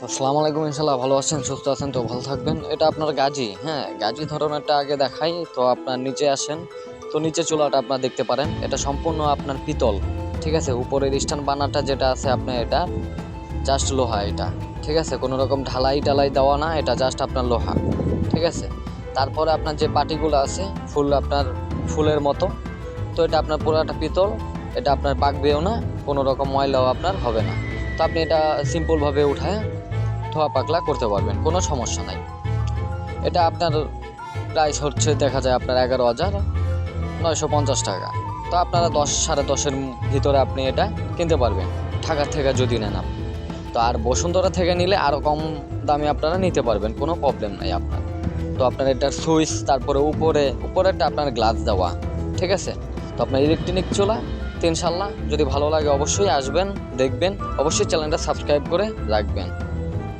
তো আসসালামু আলাইকুম ইনশাল্লাহ ভালো আছেন, সুস্থ আছেন, তো ভালো থাকবেন। এটা আপনার গাজি হ্যাঁ গাজি ধরনেরটা আগে দেখাই, তো আপনার নিচে আসেন। তো নিচে চুলাটা আপনার দেখতে পারেন। এটা সম্পূর্ণ আপনার পিতল, ঠিক আছে? উপরের স্ট্যান্ড বানাটা যেটা আছে আপনার এটা জাস্ট লোহা এটা, ঠিক আছে? কোনো রকম ঢালাই টালাই দেওয়া না, এটা জাস্ট আপনার লোহা, ঠিক আছে? তারপরে আপনার যে পাটিগুলো আছে, ফুল আপনার ফুলের মতো, তো এটা আপনার পুরোটা পিতল, এটা আপনার পাকবেও না, কোনো রকম ময়লাও আপনার হবে না। তো আপনি এটা সিম্পলভাবে উঠায় ধোয়া পাকলা করতে পারবেন, কোনো সমস্যা নাই। এটা আপনার প্রাইস হচ্ছে, দেখা যায় আপনার এগারো হাজার, নয়শো পঞ্চাশ টাকা। তো আপনারা দশ, সাড়ে দশের ভিতরে আপনি এটা কিনতে পারবেন, ঢাকার থেকে যদি নেন আপনি। তো আর বসুন্ধরা থেকে নিলে আরও কম দামে আপনারা নিতে পারবেন, কোনো প্রবলেম নাই আপনার। তো আপনার এটার সুইচ, তারপরে উপরে, উপরেরটা আপনার গ্লাস দেওয়া, ঠিক আছে? তো আপনার ইলেকট্রনিক চুলা ইনশাল্লাহ যদি ভালো লাগে অবশ্যই আসবেন, দেখবেন, অবশ্যই চ্যানেলটা সাবস্ক্রাইব করে রাখবেন।